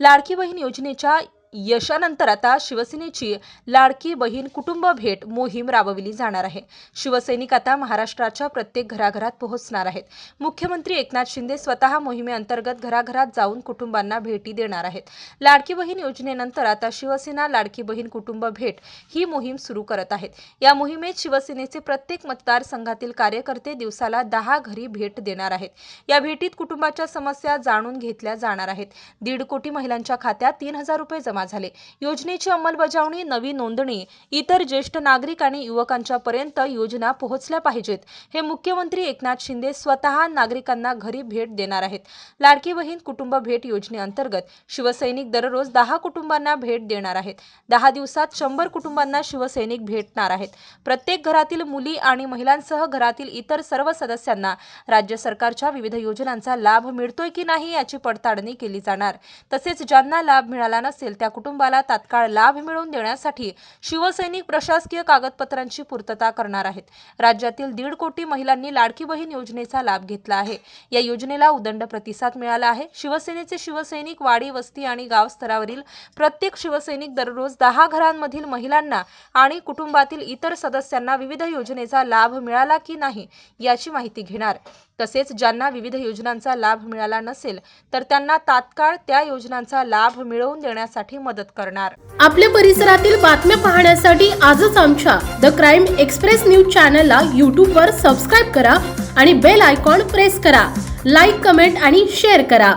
लाडकी बहीण योजनेच्या यशानंतर आता शिवसेनेची लाडकी बहीण कुटुंब भेट मोहीम राबविली जाणार आहे. शिवसैनिक आता महाराष्ट्राच्या प्रत्येक घराघरात पोहोचणार आहेत. मुख्यमंत्री एकनाथ शिंदे स्वतः मोहिमेअंतर्गत घराघरात जाऊन कुटुंबांना भेटी देणार आहेत. लाडकी बहीण योजनेनंतर आता शिवसेना लाडकी बहीण कुटुंब भेट ही मोहीम सुरू करत आहेत. या मोहिमेत शिवसेनेचे प्रत्येक मतदारसंघातील कार्यकर्ते दिवसाला दहा घरी भेट देणार आहेत. या भेटीत कुटुंबाच्या समस्या जाणून घेतल्या जाणार आहेत. दीड कोटी महिलांच्या खात्यात तीन हजार रुपये जमा जमा झाले. योजनेची अंमलबजावणी नवी नोंदणी इतर ज्येष्ठ नागरिक आणि युवकांच्या पर्यंत योजना पोहोचल्या पाहिजेत. हे मुख्यमंत्री एकनाथ शिंदे स्वतः नागरिकांना घरी भेट देणार आहेत. लाडकी बहीण कुटुंब भेट योजनेअंतर्गत शिवसैनिक दररोज दहा कुटुंबांना भेट देणार आहेत. दहा दिवसात शंभर कुटुंबांना शिवसैनिक भेटणार आहेत. प्रत्येक घरातील मुली आणि महिलांसह घरातील इतर सर्व सदस्यांना राज्य सरकारच्या विविध योजनांचा लाभ मिळतोय की नाही याची पडताळणी केली जाणार. तसेच ज्यांना लाभ मिळाला नसेल त्या कुटुंबाला तात्काळ लाभ मिळवून देण्यासाठी शिवसैनिक प्रशासकीय कागदपत्रांची पूर्तता करणार आहेत. राज्यातील दीड कोटी महिलांनी लाडकी बहीण योजनेचा लाभ घेतला आहे. या योजनेला उदंड प्रतिसाद मिळाला आहे. शिवसेनेचे शिवसैनिक वाडी वस्ती आणि गाव स्तरावरील प्रत्येक शिवसैनिक दररोज दहा घरांमधील महिलांना आणि कुटुंबातील इतर सदस्यांना विविध योजनेचा लाभ मिळाला की नाही याची माहिती घेणार. तसेच ज्यांना विविध योजनांचा लाभ मिळाला नसेल तर त्यांना तात्काळ त्या योजनांचा लाभ मिळवून देण्यासाठी मदत करणार. आपल्या परिसरातील बातम्या पाहण्यासाठी आजच आमच्या द क्राईम एक्सप्रेस न्यूज चॅनलला यूट्यूबवर सबस्क्राईब करा आणि बेल आयकॉन प्रेस करा. लाईक कमेंट आणि शेअर करा.